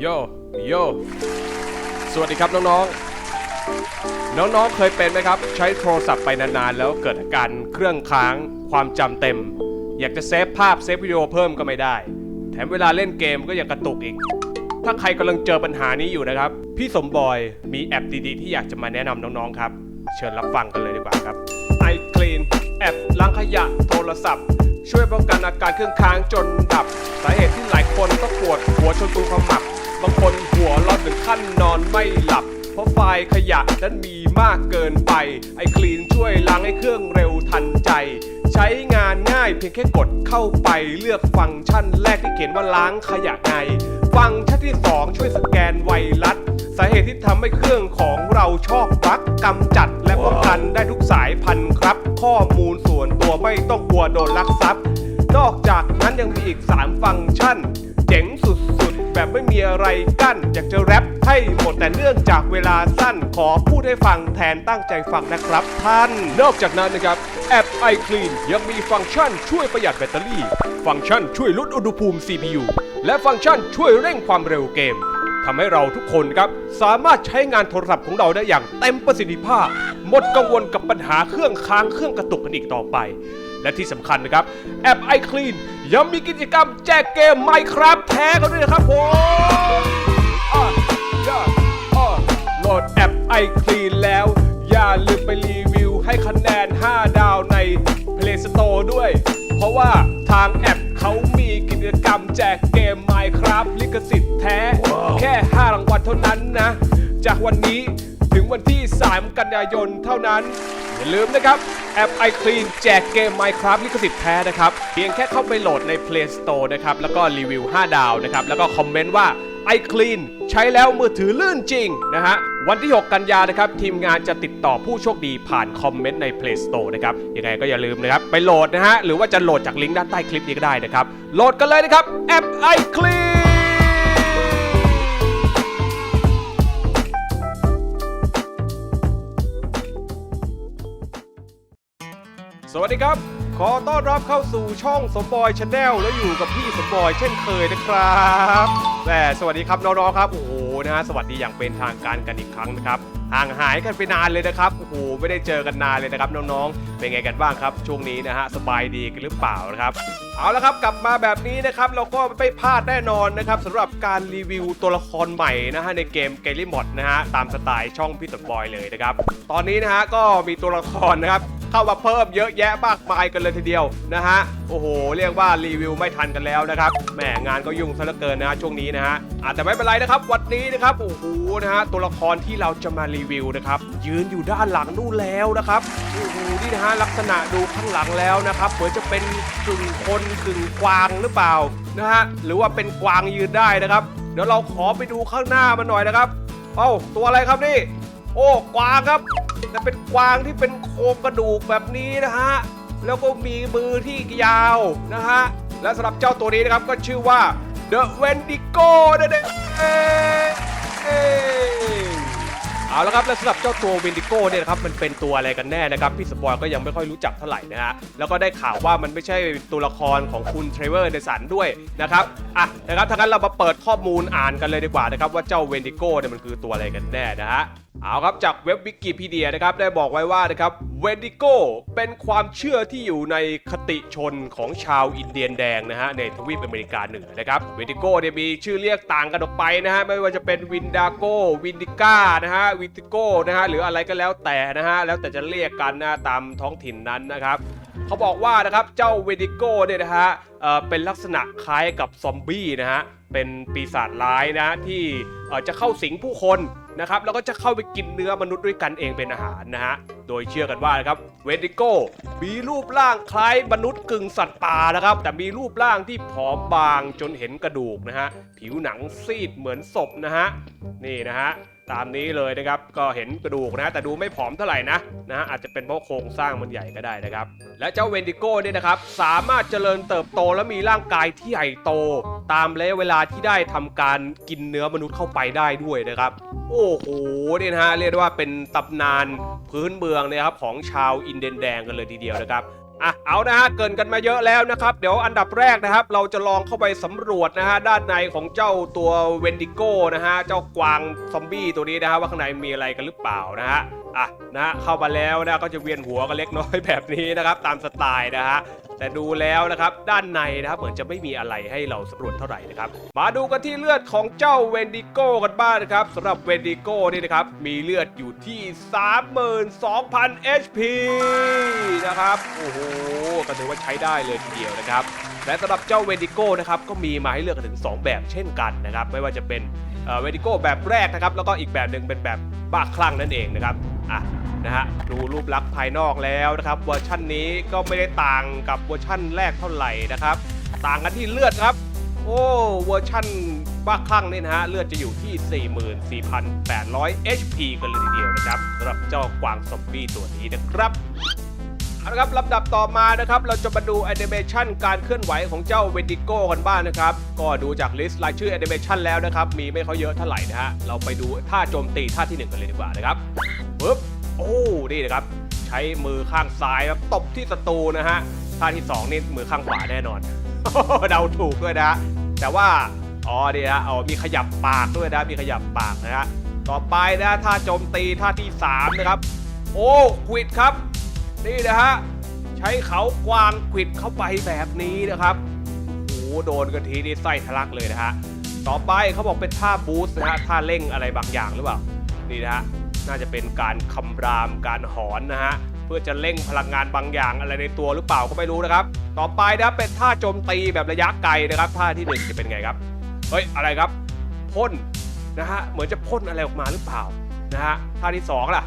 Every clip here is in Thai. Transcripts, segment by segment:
โยโยสวัสดีครับน้องๆ น้องๆ เคยเป็นไหมครับ ใช้โทรศัพท์ไปนานๆ แล้วเกิดอาการเครื่องค้าง ความจำเต็ม อยากจะเซฟภาพเซฟวิดีโอเพิ่มก็ไม่ได้ แถมเวลาเล่นเกมก็ยังกระตุกอีก ถ้าใครกำลังเจอปัญหานี้อยู่นะครับ พี่สมบอยมีแอปดีๆ ที่อยากจะมาแนะนำน้องๆ ครับ เชิญรับฟังกันเลยดีกว่าครับ iClean แอปล้างขยะโทรศัพท์ ช่วยป้องกันอาการเครื่องค้างจนดับ สาเหตุที่หลายคนต้องปวดหัวจนตัวขมับบางคนหัวร้อนถึงขั้นนอนไม่หลับ เพราะไฟล์ขยะนั้นมีมากเกินไป ไอคลีนช่วยล้างให้เครื่องเร็วทันใจ ใช้งานง่ายเพียงแค่กดเข้าไปเลือกฟังก์ชันแรกที่เขียนว่าล้างขยะไง ฟังก์ชันที่ 2 ช่วยสแกนไวรัสาเหตุที่ทำให้เครื่องของเราชอบบั๊กกำจัดและป้องกันได้ทุกสายพันธุ์ครับ ข้อมูลส่วนตัวไม่ต้องกลัวโดนลักทรัพย์ นอกจากนั้นยังมีอีก 3 ฟังก์ชัน เจ๋งสุดๆ แบบไม่มีอะไรกั้น อยากจะแรปให้หมดแต่เนื่องจากเวลาสั้นขอพูดให้ฟังแทนตั้งใจฟังนะครับท่าน นอกจากนั้นนะครับ แอป iClean ยังมีฟังก์ชันช่วยประหยัดแบตเตอรี่ ฟังก์ชันช่วยลดอุณหภูมิ CPU และฟังก์ชันช่วยเร่งความเร็วเกม ทำให้เราทุกคนครับสามารถใช้งานโทรศัพท์ของเราได้อย่างเต็มประสิทธิภาพ หมดกังวลกับปัญหาเครื่องค้างเครื่องกระตุกกันอีกต่อไป และที่สำคัญนะครับแอป iClean ยังมีกิจกรรมแจกเกม Minecraft แท้กันด้วยนะครับผมโหลดแอป iClean แล้ว อย่าลืมไปรีวิวให้คะแนน 5 ดาวใน Play Store ด้วย เพราะว่าทางแอป ขสิทธิ์แท้ แค่ 5 รางวัลเท่านั้นนะ จากวันนี้ถึงวันที่ 3 กันยายนเท่านั้น อย่าลืมนะครับ แอป iClean แจกเกม Minecraft ลิขสิทธิ์แท้นะครับ เพียงแค่เข้าไปโหลดใน Play Store นะครับ แล้วก็รีวิว 5 ดาวนะครับ แล้วก็คอมเมนต์ว่า iClean ใช้แล้วมือถือลื่นจริงนะฮะ วันที่ 6 กันยานะครับ ทีมงานจะติดต่อผู้โชคดีผ่านคอมเมนต์ใน Play Store นะครับ ยังไงก็อย่าลืมนะครับ ไปโหลดนะฮะ หรือว่าจะโหลดจากลิงก์ด้านใต้คลิปนี้ก็ได้นะครับ โหลดกันเลยนะครับ แอป iClean สดีครับ ขอต้อนรับเข้าสู่ช่องสมบอยชาแนลและอยู่กับพี่สมบอยเช่นเคยนะครับแหมสวัสดีครับน้องๆครับโอ้โหนะฮะสวัสดีอย่างเป็นทางการกันอีกครั้งนะครับห่างหายกันไปนานเลยนะครับโอ้โหไม่ได้เจอกันนานเลยนะครับน้องๆเป็นไงกันบ้างครับ ช่วงนี้นะฮะสบายดีกันหรือเปล่านะครับ เอาละครับกลับมาแบบนี้นะครับเราก็ไม่พลาดแน่นอนนะครับสำหรับการรีวิวตัวละครใหม่นะฮะในเกมเกลิมอดนะฮะตามสไตล์ช่องพี่สมบอยเลยนะครับตอนนี้นะฮะก็มีตัวละครนะครับ เข้ามาเพิ่มเยอะแยะมากมายกันเลยทีเดียวนะฮะโอ้โห เรียกว่ารีวิวไม่ทันกันแล้วนะครับแหมงานก็ยุ่งซะเหลือเกินนะฮะช่วงนี้นะฮะอาจจะไม่เป็นไรนะครับวันนี้นะครับโอ้โหนะฮะตัวละครที่เราจะมารีวิวนะครับยืนอยู่ด้านหลังนู่นแล้วนะครับโอ้โหนี่นะฮะลักษณะดูข้างหลังแล้วนะครับเหมือนจะเป็นกึ่งคนกึ่งกวางหรือเปล่านะฮะหรือว่าเป็นกวางยืนได้นะครับ เดี๋ยวเราขอไปดูข้างหน้ามันหน่อยนะครับ เอ้าตัวอะไรครับนี่ โอ้กวางครับ แต่เป็นกวางที่เป็นโครงกระดูกแบบนี้นะฮะแล้วก็มีมือที่ยาวนะฮะและสำหรับเจ้าตัวนี้นะครับก็ชื่อว่า The Wendigo นั่นเองเอาละครับและสำหรับเจ้าตัว Wendigo เนี่ยนะครับมันเป็นตัวอะไรกันแน่นะครับพี่สปอยก็ยังไม่ค่อยรู้จักเท่าไหร่นะฮะแล้วก็ได้ข่าวว่ามันไม่ใช่ตัวละครของคุณเทรเวอร์ในสันด้วยนะครับอะนะครับถ้างั้นเรามาเปิดข้อมูลอ่านกันเลยดีกว่านะครับว่าเจ้า Wendigo เนี่ยมันคือตัวอะไรกันแน่นะฮะเอาครับจากเว็บวิกิพีเดียนะครับได้บอกไว้ว่านะครับเวนดิโกเป็นความเชื่อที่อยู่ในคติชนของชาวอินเดียนแดงนะฮะในทวีปอเมริกาเหนือนะครับเวนดิโกเนี่ยมีชื่อเรียกต่างกันออกไปนะฮะไม่ว่าจะเป็นวินดาโกวินดิก้านะฮะวิติโกนะฮะหรืออะไรก็แล้วแต่นะฮะแล้วแต่จะเรียกกันนะตามท้องถิ่นนั้นนะครับเขาบอกว่านะครับเจ้าเวดิโก้เนี่ยนะฮะเอ่อเป็นลักษณะคล้ายกับซอมบี้นะฮะเป็นปีศาจร้ายนะที่ จะเข้าสิงผู้คนนะครับแล้วก็จะเข้าไปกินเนื้อมนุษย์ด้วยกันเองเป็นอาหารนะฮะโดยเชื่อกันว่านะครับเวนดิโก้มีรูปร่างคล้ายมนุษย์กึ่งสัตว์ป่านะครับ แต่มีรูปร่างที่ผอมบางจนเห็นกระดูกนะฮะผิวหนังซีดเหมือนศพนะฮะนี่นะฮะตามนี้เลยนะครับ ก็เห็นกระดูกนะ แต่ดูไม่ผอมเท่าไหร่นะนะฮะอาจจะเป็นเพราะโครงสร้างมันใหญ่ก็ได้นะครับ และเจ้าเวนดิโก้เนี่ยนะครับ สามารถเจริญเติบโตและมีร่างกายที่ใหญ่โต ตามระยะเวลาที่ได้ทำการกินเนื้อมนุษย์เข้าไปได้ด้วยนะครับ โอ้โหเนี่ยนะฮะเรียกได้ว่าเป็นตำนานพื้นเมืองนะครับของชาวอินเดียนแดงกันเลยทีเดียวนะครับอะเอานะฮะเกินกันมาเยอะแล้วนะครับ เดี๋ยวอันดับแรกนะครับ เราจะลองเข้าไปสำรวจนะฮะด้านในของเจ้าตัวเวนดิโก้นะฮะเจ้ากวางซอมบี้ตัวนี้นะฮะว่าข้างในมีอะไรกันหรือเปล่านะฮะ อะนะเข้ามาแล้วนะก็จะเวียนหัวกันเล็กน้อยแบบนี้นะครับ ตามสไตล์นะฮะแต่ดูแล้วนะครับด้านในนะครับเหมือนจะไม่มีอะไรให้เราสำรวจเท่าไหร่นะครับ มาดูกันที่เลือดของเจ้าเวนดิโก้กันบ้างนะครับสำหรับเวนดิโก้นี่นะครับมีเลือดอยู่ที่ 32,000 HP นะครับโอ้โหก็ถือว่าใช้ได้เลยทีเดียวนะครับและสำหรับเจ้าเวนดิโก้นะครับก็มีมาให้เลือกถึง 2 แบบเช่นกันนะครับไม่ว่าจะเป็นเวนดิโก้แบบแรกนะครับแล้วก็อีกแบบหนึ่งเป็นแบบบ้าคลั่งนั่นเองนะครับอะนะฮะดูรูปลักษณ์ภายนอกแล้วนะครับเวอร์ชันนี้ก็ไม่ได้ต่างกับเวอร์ชันแรกเท่าไหร่นะครับ ต่างกันที่เลือดครับ โอ้เวอร์ชันบ้าคลั่งนี่นะฮะเลือดจะอยู่ที่ 44,800 HP กันเลยทีเดียวนะครับสำหรับเจ้ากวางซอมบี้ตัวนี้นะครับ เอาละครับลำดับต่อมานะครับเราจะมาดูแอนิเมชันการเคลื่อนไหวของเจ้าเวนดิโก้กันบ้างนะครับ ก็ดูจากลิสต์รายชื่อแอนิเมชันแล้วนะครับ มีไม่เขาเยอะเท่าไหร่นะฮะ เราไปดูท่าโจมตีท่าที่หนึ่งกันเลยดีกว่านะครับปึ๊บโอ้นี่นะครับ ใช้มือข้างซ้ายครับตบที่ศัตรูนะฮะท่าที่สองนี่มือข้างขวาแน่นอน เดาถูกด้วยนะ แต่ว่าอ๋อดีนะเอ๋อมีขยับปากด้วยนะมีขยับปากนะฮะต่อไปนะท่าโจมตีท่าที่สามนะครับโอ้ควิดครับ นี่นะฮะ ใช้เขากวางขิดเข้าไปแบบนี้นะครับโอ้โหโดนกันทีนี่ไส้ทะลักเลยนะฮะ ต่อไปเขาบอกเป็นท่าบูสต์นะฮะท่าเร่งอะไรบางอย่างหรือเปล่า นี่นะฮะ น่าจะเป็นการคำรามการหอนนะฮะ เพื่อจะเร่งพลังงานบางอย่างอะไรในตัวหรือเปล่าก็ไม่รู้นะครับ ต่อไปนะเป็นท่าโจมตีแบบระยะไกลนะครับ ท่าที่หนึ่งจะเป็นไงครับ เฮ้ยอะไรครับพ่นนะฮะ เหมือนจะพ่นอะไรออกมาหรือเปล่านะฮะ ท่าที่สองล่ะ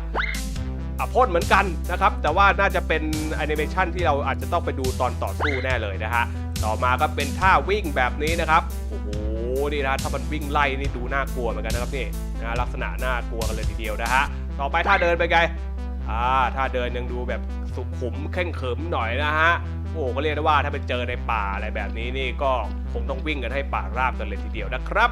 พ่นเหมือนกันนะครับ แต่ว่าน่าจะเป็นแอนิเมชันที่เราอาจจะต้องไปดูตอนต่อสู้แน่เลยนะฮะ ต่อมาก็เป็นท่าวิ่งแบบนี้นะครับ โอ้โห นี่นะถ้ามันวิ่งไล่นี่ดูน่ากลัวเหมือนกันนะครับนี่นะลักษณะน่ากลัวกันเลยทีเดียวนะฮะ ต่อไปท่าเดินเป็นไง อ่า ท่าเดินยังดูแบบสุขุมเข่งเขิมหน่อยนะฮะ โอ้ก็เรียกได้ว่าถ้าไปเจอในป่าอะไรแบบนี้นี่ก็คงต้องวิ่งกันให้ป่าราบกันเลยทีเดียวนะครับ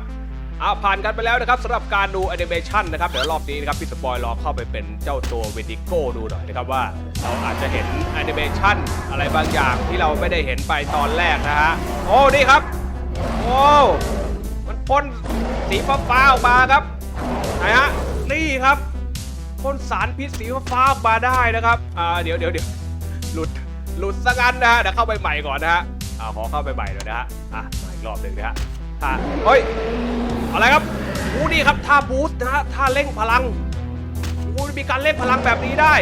อาผ่านกันไปแล้วนะครับสำหรับการดูแอนิเมชันนะครับเดี๋ยวรอบนี้นะครับพี่สปอยลอเข้าไปเป็นเจ้าตัวเวดิโก้ดูหน่อยนะครับว่าเราอาจจะเห็นแอนิเมชันอะไรบางอย่างที่เราไม่ได้เห็นไปตอนแรกนะฮะโอ้นี่ครับโอ้มันพ่นสีฟ้าๆออกมาครับไหนฮะนี่ครับพ่นสารพิษสีฟ้าๆออกมาได้นะครับอ่าเดี๋ยวเดี๋ยวเดี๋ยวหลุดหลุดซะงั้นนะฮะเดี๋ยวเข้าไปใหม่ก่อนนะฮะอ่าขอเข้าไปใหม่หน่อยนะฮะอะมาอีกรอบหนึ่งนะฮะ ท่าเฮ้ยอะไรครับโอ้นี่ครับท่าบูสต์นะฮะท่าเร่งพลังโอ้มีการเร่งพลังแบบนี้ได้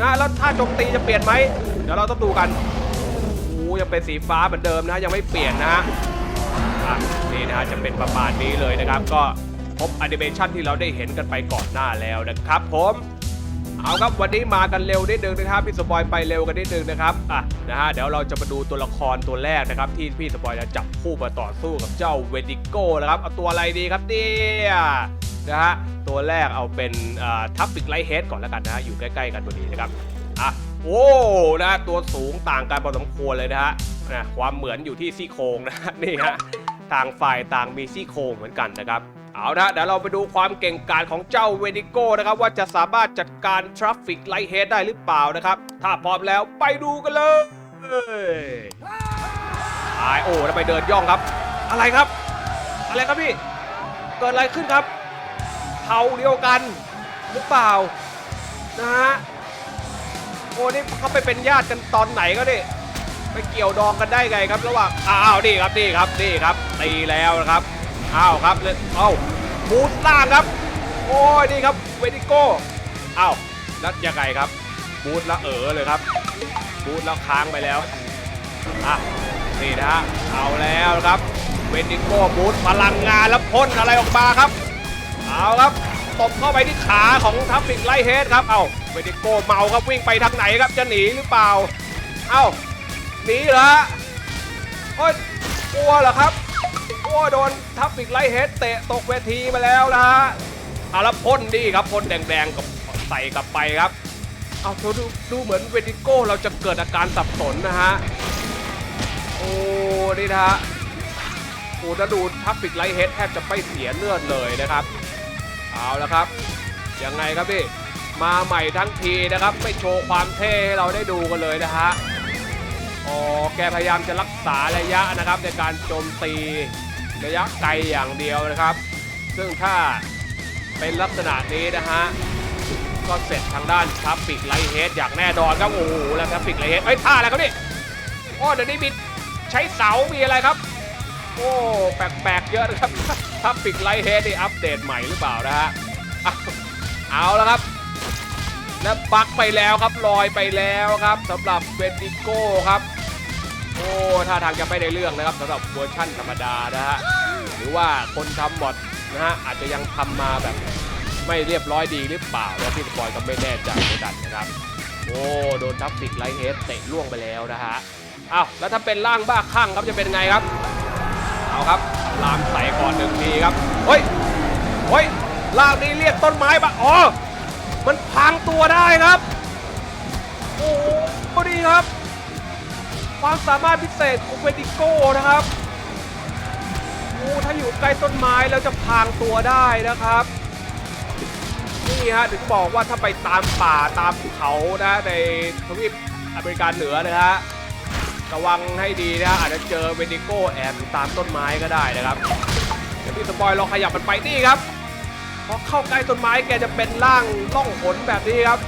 นะแล้วท่าโจมตีจะเปลี่ยนไหมเดี๋ยวเราต้องดูกันโอ้ยังเป็นสีฟ้าเหมือนเดิมนะยังไม่เปลี่ยนนะฮะนี่นะฮะจะเป็นประมาณนี้เลยนะครับ ก็พบแอนิเมชันที่เราได้เห็นกันไปก่อนหน้าแล้วนะครับผม เอาครับวันนี้มากันเร็วนิดนึงนะครับพี่สปอยไปเร็วกันนิดนึงนะครับอะนะฮะเดี๋ยวเราจะมาดูตัวละครตัวแรกนะครับ ที่พี่สปอยจะจับคู่มาต่อสู้กับเจ้าเวดิโก้นะครับเอาตัวอะไรดีครับเนี่ยนะฮะตัวแรกเอาเป็นทัฟฟิกไลท์เฮดก่อนแล้วกันนะฮะอยู่ใกล้ๆกันตัวนี้นะครับอะโอ้นะตัวสูงต่างกันพอสมควรเลยนะฮะนะความเหมือนอยู่ที่ซี่โครงนะฮะนี่ฮะต่างฝ่ายต่างมีซี่โครงเหมือนกันนะครับ เอาละเดี๋ยวเราไปดูความเก่งกาจของเจ้าเวนิโก้นะครับ ว่าจะสามารถจัดการทราฟฟิกไลท์เฮดได้หรือเปล่านะครับ ถ้าพร้อมแล้วไปดูกันเลยตายโอ้แล้วไปเดินย่องครับ อะไรครับ อะไรครับพี่ เกิดอะไรขึ้นครับเผ่าเดียวกันหรือเปล่านะฮะโอ้นี่เขาไปเป็นญาติกันตอนไหนก็ดิไปเกี่ยวดองกันได้ไงครับ ระหว่างอ้าวนี่ครับนี่ครับนี่ครับตีแล้วนะครับ อ้าวครับเลยเอ้าบูสล่างครับ โอ้ยนี่ครับเวดิโก้อ้าวแล้วยังไงครับ บูสแล้วเออเลยครับ บูสแล้วค้างไปแล้วอะนี่นะฮะเอาแล้วครับ เวดิโก้บูสพลังงานแล้วพ่นอะไรออกมาครับ เอาครับตบเข้าไปที่ขาของทัฟฟิกไลท์เฮดครับ เอ้าเวดิโก้เมาครับวิ่งไปทางไหนครับจะหนีหรือเปล่า เอ้าหนีเหรอฮะโอ้ยกลัวเหรอครับ โอ้โดนทับฟิกไลท์เฮดเตะตกเวทีมาแล้วนะฮะเอาแล้วพ่นดีครับพ่นแดงๆกับใส่กลับไปครับ เอาดูดูดูเหมือนเวดิโก้เราจะเกิดอาการสับสนนะฮะ โอ้ นี่นะฮะโอ้ถ้าดูทับฟิกไลท์เฮดแทบจะไม่เสียเลือดเลยนะครับ เอาละครับ ยังไงครับพี่มาใหม่ทั้งทีนะครับ ไม่โชว์ความเท่ให้เราได้ดูกันเลยนะฮะอ๋อแกพยายามจะรักษาระยะนะครับในการโจมตี ระยะไกลอย่างเดียวนะครับ ซึ่งถ้าเป็นลักษณะนี้นะฮะ ก็เสร็จทางด้านทราฟฟิกไลท์เฮดอย่างแน่นอนครับโอ้โหแล้วทราฟฟิกไลท์เฮดเอ้ยท่าอะไรครับนี่โอ้เดี๋ยวนี้มีใช้เสา มีอะไรครับ โอ้แปลกๆเยอะนะครับทราฟฟิกไลท์เฮดนี่อัปเดตใหม่หรือเปล่านะฮะเอาแล้วครับและบักไปแล้วครับลอยไปแล้วครับสำหรับเวนดิโก้ครับ อ้ท่าทางจะไม่ได้เรื่องนะครับสำหรับเวอร์ชั่นธรรมดานะฮะหรือว่าคนทำบอทนะฮะอาจจะยังทำมาแบบไม่เรียบร้อยดีหรือเปล่าแล้วพี่สปอยก็ไม่แน่ใจเหมือนกันนะครับ โอ้โดนทับฟิกไลท์เฮดเตะล่วงไปแล้วนะฮะอ้าวแล้วถ้าเป็นร่างบ้าคลั่งครับจะเป็นไงครับเอาครับลามใส่ก่อนหนึ่งทีครับเฮ้ยเฮ้ยร่างนี้เรียกต้นไม้ปะอ๋อมันพังตัวได้ครับโอ้โหดีครับ ความสามารถพิเศษของเวดิโก้นะครับโอ้ถ้าอยู่ใกล้ต้นไม้แล้วจะพางตัวได้นะครับ นี่ฮะถึงบอกว่าถ้าไปตามป่าตามภูเขานะในทวีปอเมริกาเหนือนะฮะระวังให้ดีนะอาจจะเจอเวดิโก้แอบอยู่ตามต้นไม้ก็ได้นะครับเดี๋ยวพี่สปอยลองขยับมันไปนี่ครับพอเข้าใกล้ต้นไม้แกจะเป็นร่างล่องหนแบบนี้ครับ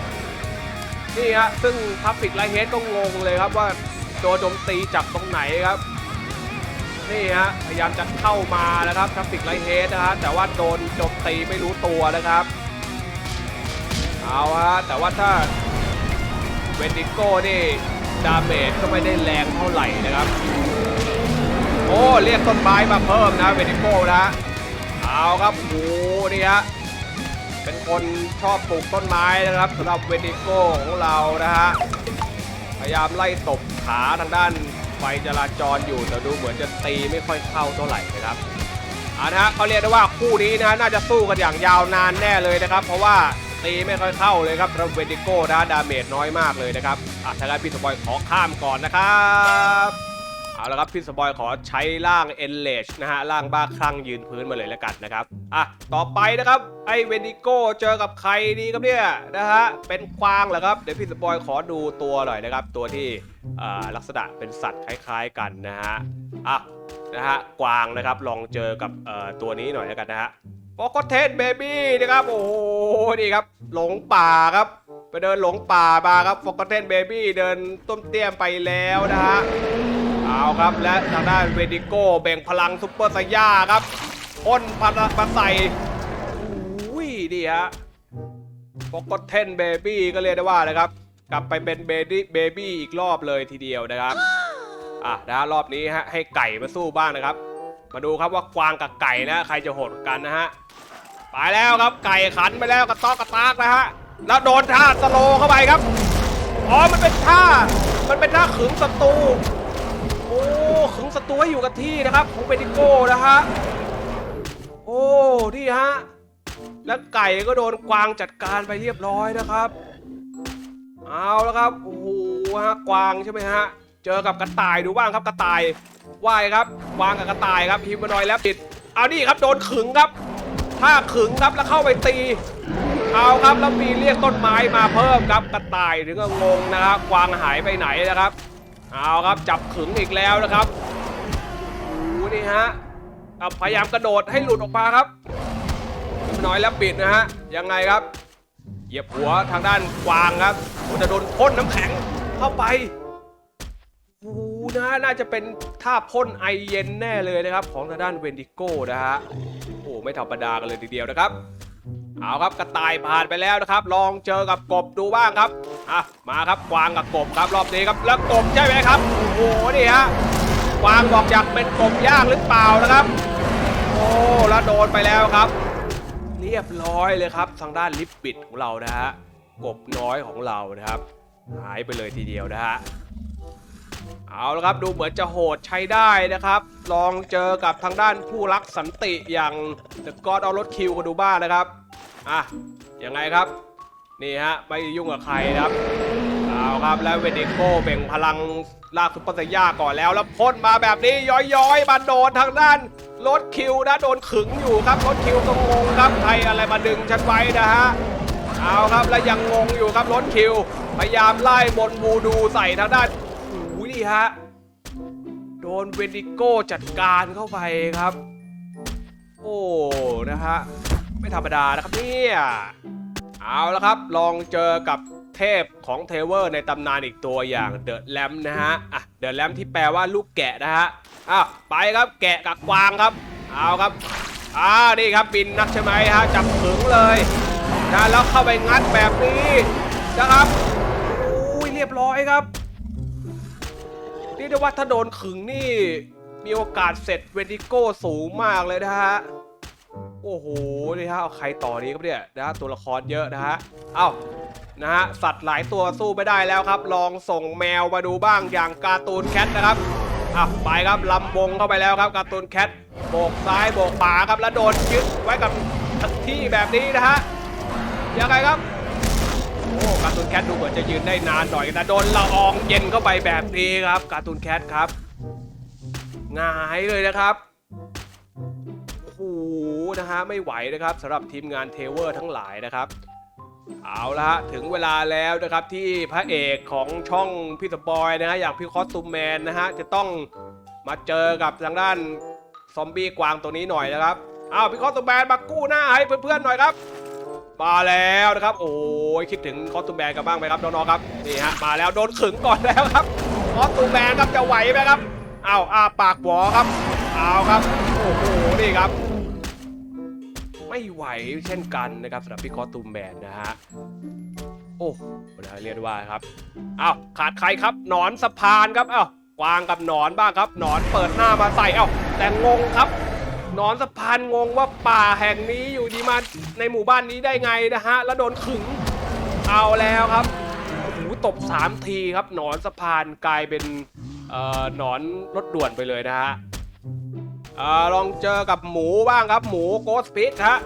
นี่ฮะซึ่งทัฟฟิกไลเฮดก็งงเลยครับว่า โดนโจมตีจากตรงไหนครับ นี่ฮะพยายามจะเข้ามานะครับทัฟฟิกไลท์เฮดนะฮะแต่ว่าโดนโจมตีไม่รู้ตัวนะครับเอาฮะแต่ว่าถ้าเวนดิโก้นี่ดาเมจก็ไม่ได้แรงเท่าไหร่นะครับ โอ้เรียกต้นไม้มาเพิ่มนะเวนดิโก้นะเอาครับโอ้นี่ฮะเป็นคนชอบปลูกต้นไม้นะครับสำหรับเวนิโก้ของเรานะฮะ ยายามไล่ตบขาทางด้านไฟจราจรอยู่แต่ดูเหมือนจะตีไม่ค่อยเข้าเท่าไหร่นะครับเอานะฮะเขาเรียกได้ว่าคู่นี้นะน่าจะสู้กันอย่างยาวนานแน่เลยนะครับ เพราะว่าตีไม่ค่อยเข้าเลยครับรับเวนิโก้นะดาเมจน้อยมากเลยนะครับอะทางด้านพี่สปอยขอข้ามก่อนนะครับ เอาละครับพี่สปอยขอใช้ร่างเอนเลชนะฮะร่างบ้าคลั่งยืนพื้นมาเลยแล้วกันนะครับอะต่อไปนะครับไอเวนิโก้เจอกับใครดีครับเนี่ยนะฮะเป็นควางเหรอครับเดี๋ยวพี่สปอยขอดูตัวหน่อยนะครับตัวที่อ่าลักษณะเป็นสัตว์คล้ายๆกันนะฮะอะนะฮะกวางนะครับลองเจอกับตัวนี้หน่อยแล้วกันนะฮะ ฟอกเทนเบบี้นะครับ โอ้โหนี่ครับ หลงป่าครับ ไปเดินหลงป่ามาครับฟอกเทนเบบี้เดินต้มเตี้ยมไปแล้วนะฮะเอาครับและทางด้านเวดิโก้แบ่งพลังซุปเปอร์ไซย่าครับพ่นพลังมาใส่อุ้ยดีฮะโปกเทนเบบี้ก็เรียกได้ว่านะครับ กลับไปเป็นเบบี้เบบี้อีกรอบเลยทีเดียวนะครับอะนะรอบนี้ฮะให้ไก่มาสู้บ้างนะครับ มาดูครับว่ากวางกับไก่นะ ใครจะโหดกันนะฮะ ไปแล้วครับไก่ขันไปแล้วกระตอกกระตากนะฮะแล้วโดนท่าสโลเข้าไปครับอ๋อมันเป็นท่ามันเป็นท่าขึงศัตรูโอ้ขึงศัตรูให้อยู่กับที่นะครับของเบดิโก้นะฮะโอ้นี่ฮะแล้วไก่ก็โดนกวางจัดการไปเรียบร้อยนะครับ เอาแล้วครับโอ้โหฮะกวางใช่ไหมฮะเจอกับกระต่ายดูบ้างครับกระต่ายว่ายครับวางกับกระต่ายครับฮิวแมนอยแล้วปิดเอานี่ครับโดนขึงครับ ถ้าขึงครับแล้วเข้าไปตี เอาครับแล้วมีเรียกต้นไม้มาเพิ่มครับกระต่ายถึงก็งงนะครับกวางหายไปไหนนะครับ เอาครับจับขึงอีกแล้วนะครับโอ้นี่ฮะพยายามกระโดดให้หลุดออกมาครับน้อยแล้วปิดนะฮะยังไงครับ เหยียบหัวทางด้านกวางครับจะโดนพ่นน้ำแข็งเข้าไป นะน่าจะเป็นท่าพ่นไอเย็นแน่เลยนะครับ ของทางด้านเวนดิโก้นะฮะโอ้ไม่ธรรมดากันเลยทีเดียวนะครับ เอาครับกระต่ายผ่านไปแล้วนะครับ ลองเจอกับกบดูบ้างครับอะมาครับกวางกับกบครับรอบนี้ครับแล้วกบใช่ไหมครับโอ้โหนี่ฮะกวางบอกอยากเป็นกบย่างหรือเปล่านะครับ โอ้แล้วโดนไปแล้วครับ เรียบร้อยเลยครับ ทางด้านลิปปิดของเรานะฮะกบน้อยของเรานะครับหายไปเลยทีเดียวนะฮะ เอาละครับดูเหมือนจะโหดใช้ได้นะครับ ลองเจอกับทางด้านผู้รักสันติอย่าง The God of Road Kill กันดูบ้างนะครับอะยังไงครับ นี่ฮะไม่ยุ่งกับใครนะครับเอาครับแล้วเวเดโก้เบ่งพลังลากซุปเปอร์ไซย่าก่อนแล้ว แล้วพ่นมาแบบนี้ย้อยๆมาโดนทางด้านรถคิวนะโดนขึงอยู่ครับรถคิวก็งงครับใครอะไรมาดึงฉันไว้นะฮะเอาครับแล้วยังงงอยู่ครับรถคิว พยายามไล่บนบูดูใส่ทางด้าน นี่ฮะ โดนเวนดิโก้จัดการเข้าไปครับ โอ้ นะฮะ ไม่ธรรมดานะครับเนี่ย เอาละครับ ลองเจอกับเทพของเทเวอร์ในตำนานอีกตัวอย่างเดอะแลมนะฮะ อะ เดอะแลมที่แปลว่าลูกแกะนะฮะอะไปครับแกะกับกวางครับ เอาครับ อ่า นี่ครับบินนักใช่ไหมฮะ จับขึงเลยนะแล้วเข้าไปงัดแบบนี้นะครับ อุ้ยเรียบร้อยครับ เรียกได้ว่าถ้าโดนขึงนี่ มีโอกาสเสร็จเวนดิโก้สูงมากเลยนะฮะ โอ้โห นี่ฮะเอาใครต่อนี้ครับเนี่ยนะฮะตัวละครเยอะนะฮะ เอ้า นะฮะ สัตว์หลายตัวสู้ไม่ได้แล้วครับ ลองส่งแมวมาดูบ้างอย่างการ์ตูนแคทนะครับอะไปครับลำวงเข้าไปแล้วครับการ์ตูนแคทโบกซ้ายโบกขวาครับแล้วโดนยึดไว้กับที่แบบนี้นะฮะยังไงครับ โอ้การ์ตูนแคทดูเหมือนจะยืนได้นานหน่อยแต่โดนละอองเย็นเข้าไปแบบนี้ครับการ์ตูนแคทครับหงายเลยนะครับโอ้โหนะฮะไม่ไหวนะครับสำหรับทีมงานเทเวอร์ทั้งหลายนะครับเอาละฮะถึงเวลาแล้วนะครับที่พระเอกของช่องพี่สปอยนะฮะอย่างพี่คอสตูมแมนนะฮะจะต้องมาเจอกับทางด้านซอมบี้กวางตัวนี้หน่อยนะครับอ้าวพี่คอสตูมแมนมากู้หน้าให้เพื่อนๆหน่อยครับ มาแล้วนะครับ โอ้ยคิดถึงคอสตูมแมนกันบ้างไหมครับน้องๆครับนี่ฮะมาแล้วโดนขึงก่อนแล้วครับคอสตูมแมนครับจะไหวไหมครับอ้าวอ้าปากหวอครับเอาครับโอ้โหนี่ครับ ไม่ไหวเช่นกันนะครับสำหรับพี่คอสตูมแมนนะฮะโอ้นะเรียกว่าครับอ้าวขาดใครครับหนอนสะพานครับอ้าวกวางกับหนอนบ้างครับ หนอนเปิดหน้ามาใส่เอ้าแต่งงครับ นอนสะพานงงว่าป่าแห่งนี้อยู่ดีมาในหมู่บ้านนี้ได้ไงนะฮะ แล้วโดนขึงเอาแล้วครับโอ้โหตบ 3 ทีครับหนอนสะพานกลายเป็นเอ่อหนอนรถด่วนไปเลยนะฮะอลองเจอกับหมูบ้างครับ หมูโกสพิกฮะ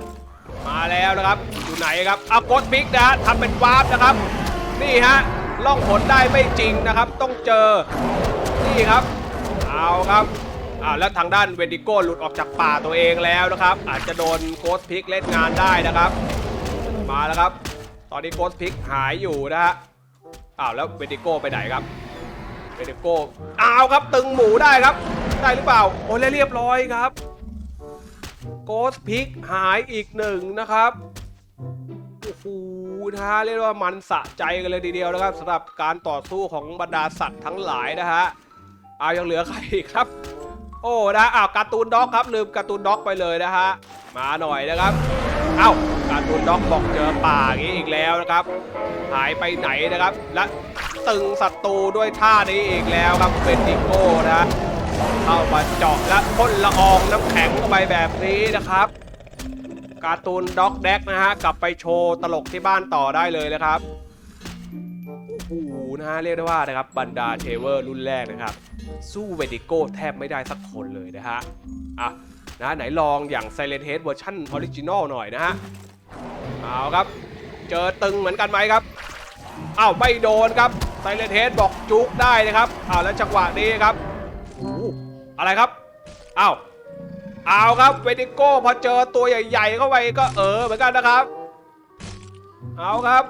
มาแล้วนะครับอยู่ไหนครับเอาโกสพิกนะฮะทำเป็นวาร์ปนะครับ นี่ฮะล่องหนได้ไม่จริงนะครับ ต้องเจอนี่ครับเอาครับ อ่าแล้วทางด้านเวนดิโก้หลุดออกจากป่าตัวเองแล้วนะครับ อาจจะโดนโกสพิกเล่นงานได้นะครับ มาแล้วครับ ตอนนี้โกสพิกหายอยู่นะฮะอ้าวแล้วเวนดิโก้ไปไหนครับเวนดิโก้อ้าวครับตึงหมูได้ครับ ได้หรือเปล่าโอ้ยเรียบร้อยครับโกสพิกหายอีกหนึ่งนะครับโอ้โหนะฮะเรียกว่ามันสะใจกันเลยทีเดียวนะครับสำหรับการต่อสู้ของบรรดาสัตว์ทั้งหลายนะฮะเอายังเหลือใครอีกครับ โอ้นะอ้าวการ์ตูนด็อกครับลืมการ์ตูนด็อกไปเลยนะฮะมาหน่อยนะครับ เอ้าการ์ตูนด็อกบอกเจอป่าอย่างนี้อีกแล้วนะครับ หายไปไหนนะครับ และตึงศัตรูด้วยท่านี้อีกแล้วครับเป็นดิโก้นะเข้ามาเจาะและพ่นละอองน้ำแข็งเข้าไปแบบนี้นะครับการ์ตูนด็อกแดกนะฮะกลับไปโชว์ตลกที่บ้านต่อได้เลยนะครับโอ้โหนะฮะเรียกได้ว่านะครับบรรดาเทเวอร์รุ่นแรกนะครับ สู้เวดิโก้แทบไม่ได้สักคนเลยนะฮะ อะนะไหนลองอย่าง Silent Head เวอร์ชันออริจินอลหน่อยนะฮะ เอาครับ เจอตึงเหมือนกันไหมครับ อ้าว ไม่โดนครับ Silent Head บอกจุกได้นะครับ อ้าว แล้วจังหวะนี้ครับโอ้อะไรครับ อ้าวเอาครับเวดิโก้พอเจอตัวใหญ่ ๆ เข้าไปก็เออเหมือนกันนะครับ เอาครับ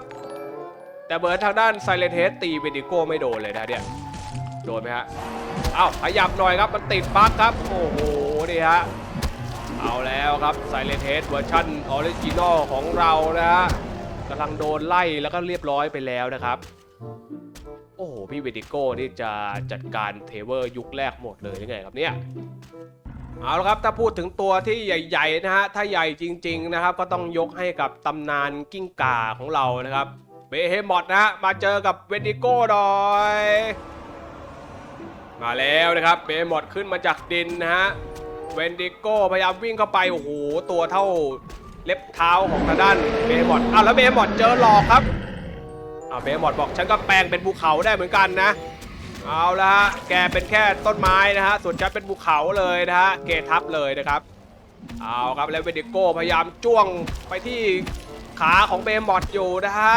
แต่เบิร์ดทางด้าน Silent Head ตีเวดิโก้ไม่โดนเลยนะเนี่ย โดนไหมฮะเอ้าขยับหน่อยครับมันติดบั๊กครับ โอ้โหนี่ฮะเอาแล้วครับ Silent Head เวอร์ชันออริจินอลของเรานะฮะกำลังโดนไล่แล้วก็เรียบร้อยไปแล้วนะครับ โอ้โห พี่เวดิโก้นี่จะจัดการเทเวอร์ยุคแรกหมดเลยยังไงครับเนี่ยเอาละครับถ้าพูดถึงตัวที่ใหญ่ๆนะฮะถ้าใหญ่จริง ๆนะครับ ก็ต้องยกให้กับตำนานกิ้งก่าของเรานะครับเบเฮมอดนะฮะมาเจอกับเวนดิโก้หน่อย มาแล้วนะครับเบมอดขึ้นมาจากดินนะฮะเวนดิโก้พยายามวิ่งเข้าไป โอ้โห ตัวเท่าเล็บเท้าของทางด้านเบมอดอ้าวแล้วเบมอดเจอหลอกครับอ้าวเบมอดบอกฉันก็แปลงเป็นภูเขาได้เหมือนกันนะ เอาละฮะแกเป็นแค่ต้นไม้นะฮะส่วนฉันเป็นภูเขาเลยนะฮะเกทับเลยนะครับเอาครับแล้วเวนดิโก้พยายามจ้วงไปที่ขาของเบมอดอยู่นะฮะ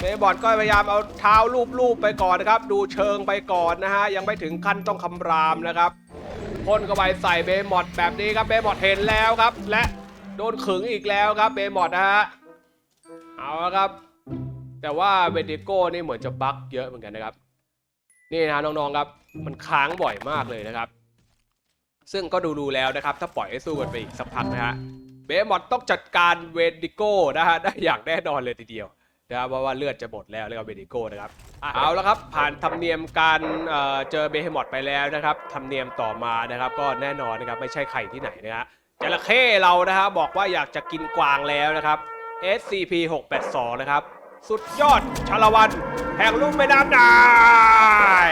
เบย์บอดก็พยายามเอาเท้าลูบๆไปก่อนนะครับ ดูเชิงไปก่อนนะฮะ ยังไม่ถึงขั้นต้องคำรามนะครับพ่นเข้าไปใส่เบย์มอดแบบนี้ครับเบย์มอดเห็นแล้วครับ และโดนขึงอีกแล้วครับเบย์มอดนะฮะเอาละครับ แต่ว่าเวดิโก้นี่เหมือนจะบั๊กเยอะเหมือนกันนะครับ นี่นะน้องๆครับมันค้างบ่อยมากเลยนะครับ ซึ่งก็ดูๆแล้วนะครับ ถ้าปล่อยให้สู้กันไปอีกสักพักนะฮะเบมอดต้องจัดการเวนดิโก้นะฮะได้อย่างแน่นอนเลยทีเดียว นะครับเพราะว่าเลือดจะหมดแล้วเรื่องเวนดิโก้นะครับเอาละครับผ่านธรรมเนียมการเเจอเบเฮมอดไปแล้วนะครับธรรมเนียมต่อมานะครับ ก็แน่นอนนะครับไม่ใช่ใครที่ไหนนะฮะจระเข้เรานะฮะบบอกว่าอยากจะกินกวางแล้วนะครับ SCP 682นะครับสุดยอดชาละวันแห่งลุ่มแม่น้ำนาย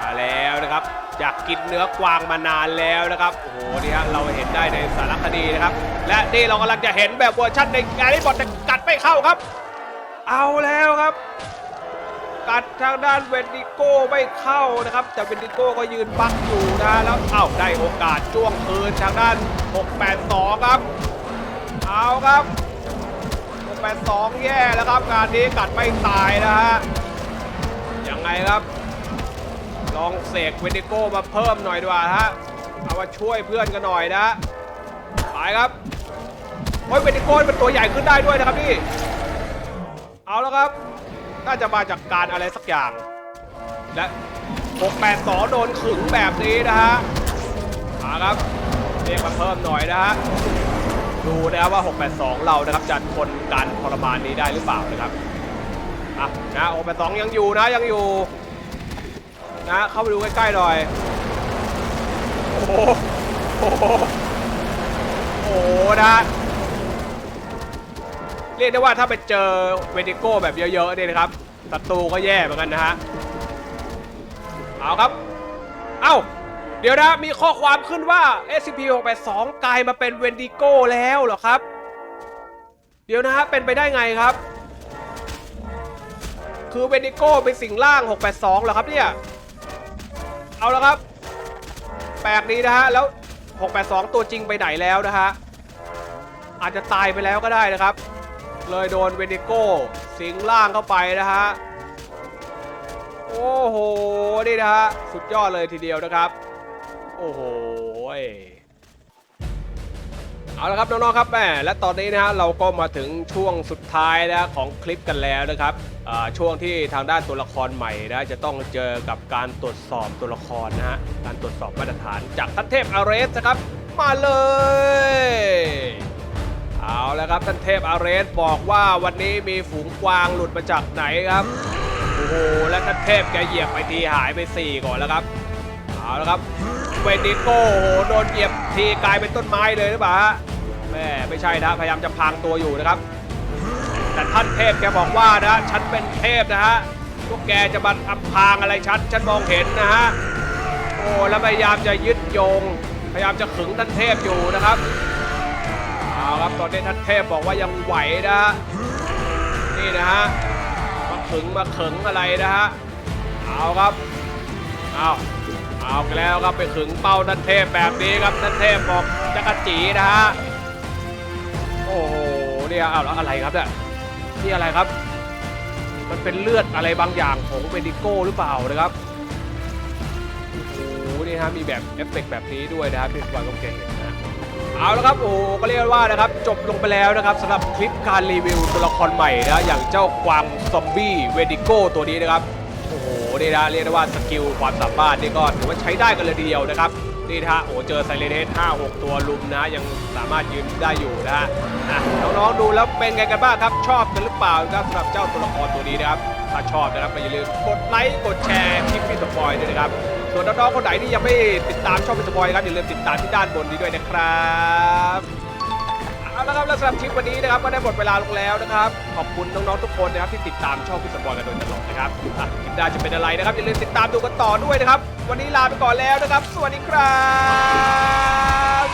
มาแล้วนะครับ อยากกินเนื้อกวางมานานแล้วนะครับโอ้โหนี่ฮะเราเห็นได้ในสารคดีนะครับ และนี่เรากำลังจะเห็นแบบเวอร์ชันในงานที่บอดแต่กัดไม่เข้าครับ เอาแล้วครับ กัดทางด้านเวนดิโก้ไม่เข้านะครับ แต่เวนดิโก้ก็ยืนบักอยู่นะแล้วเอ้าได้โอกาสจ้วงคืนทางด้าน 682 ครับ เอาครับ 682 แย่แล้วครับงานนี้กัดไม่ตายนะฮะยังไงครับ ลองเสกเวนดิโก้มาเพิ่มหน่อยดีกว่าฮะเอามาช่วยเพื่อนกันหน่อยนะไปครับโอ้ยเวนดิโก้เป็นตัวใหญ่ขึ้นได้ด้วยนะครับพี่ เอาแล้วครับ น่าจะมาจากการอะไรสักอย่าง และ682โดนขึงแบบนี้นะฮะมาครับเรียกมาเพิ่มหน่อยนะฮะดูนะครับว่า 682 เรานะครับจะทนการทรมานนี้ได้หรือเปล่านะครับอะนะ682 ยังอยู่นะยังอยู่นะเข้าไปดูใกล้ๆหน่อยโอ้โหโอ้โหโอ้โหนะ เรียกได้ว่าถ้าไปเจอเวนิโก้แบบเยอะๆเนี่ยนะครับศัตรูก็แย่เหมือนกันนะฮะเอาครับ เอ้าเดี๋ยวนะมีข้อความขึ้นว่า SCP-682 กลายมาเป็นเวนดิโก้แล้วเหรอครับ เดี๋ยวนะฮะเป็นไปได้ไงครับ คือเวนดิโก้เป็นสิ่งล่าง 682เหรอครับเนี่ยเอาละครับ แปลกดีนะฮะแล้ว 682 ตัวจริงไปไหนแล้วนะฮะอาจจะตายไปแล้วก็ได้นะครับ เลยโดนเวนิโก้ สิงล่างเข้าไปนะฮะ โอ้โห นี่นะฮะ สุดยอดเลยทีเดียวนะครับ โอ้โหเอาละครับน้องๆครับแม่และตอนนี้นะฮะเราก็มาถึงช่วงสุดท้ายนะของคลิปกันแล้วนะครับช่วงที่ทางด้านตัวละครใหม่นะจะต้องเจอกับการตรวจสอบตัวละครนะฮะการตรวจสอบมาตรฐานจากท่านเทพอาเรสนะครับ มาเลย เอาแล้วครับท่านเทพอาเรสบอกว่าวันนี้มีฝูงกวางหลุดมาจากไหนครับ โอ้โห และท่านเทพแกเหยียบไปทีหายไป 4 ก่อนแล้วครับ เอาแล้วครับ เวนิโก้โอ้โหโดนเหยียบทีกลายเป็นต้นไม้เลยหรือเปล่าฮะแม่ไม่ใช่นะพยายามจะพรางตัวอยู่นะครับ แต่ท่านเทพแกบอกว่านะฉันเป็นเทพนะฮะพวกแกจะมาอำพางอะไรฉันฉันมองเห็นนะฮะโอ้แล้วพยายามจะยึดโยง พยายามจะขึงท่านเทพอยู่นะครับ ครับตอนนี้ท่านเทพบอกว่ายังไหวนะฮะนี่นะฮะมาขึงมาขึงอะไรนะฮะเอาครับเอาเอาไปแล้วครับไปขึงเป้าท่านเทพแบบนี้ครับท่านเทพบอกจักรจีนะฮะโอ้โหเนี่ยเอาแล้วอะไรครับเนี่ยนี่อะไรครับ มันเป็นเลือดอะไรบางอย่างของเบดิโก้หรือเปล่านะครับโอ้โหนี่ฮะมีแบบเอฟเฟกต์แบบนี้ด้วยนะครับที่วางก็เก่งเห็นนะ เอาละครับโอ้โหก็เรียกว่านะครับจบลงไปแล้วนะครับสำหรับคลิปการรีวิวตัวละครใหม่นะอย่างเจ้ากวางซอมบี้เวดิโก้ตัวนี้นะครับโอ้โหนี่นะเรียกได้ว่าสกิลความสามารถนี่ก็ถือว่าใช้ได้กันเลยทีเดียวนะครับนี่นะฮะโอ้เจอไซเลนเฮดห้าหกตัวลุมนะยังสามารถยืนได้อยู่นะฮะอะน้องๆดูแล้วเป็นไงกันบ้างครับชอบกันหรือเปล่าครับสำหรับเจ้าตัวละครตัวนี้นะครับถ้าชอบนะครับก็อย่าลืมกดไลค์กดแชร์คลิปพี่สปอยด้วยนะครับ ส่วนน้องๆคนไหนที่ยังไม่ติดตามช่องพิสบอยครับอย่าลืมติดตามที่ด้านบนนี้ด้วยนะครับเอาละครับและสำหรับคลิปวันนี้นะครับก็ได้หมดเวลาลงแล้วนะครับ ขอบคุณน้องๆทุกคนนะครับที่ติดตามช่องพิสบอยกันโดยตลอดนะครับอะคลิปหน้าจะเป็นอะไรนะครับอย่าลืมติดตามดูกันต่อด้วยนะครับ วันนี้ลาไปก่อนแล้วนะครับ สวัสดีครับ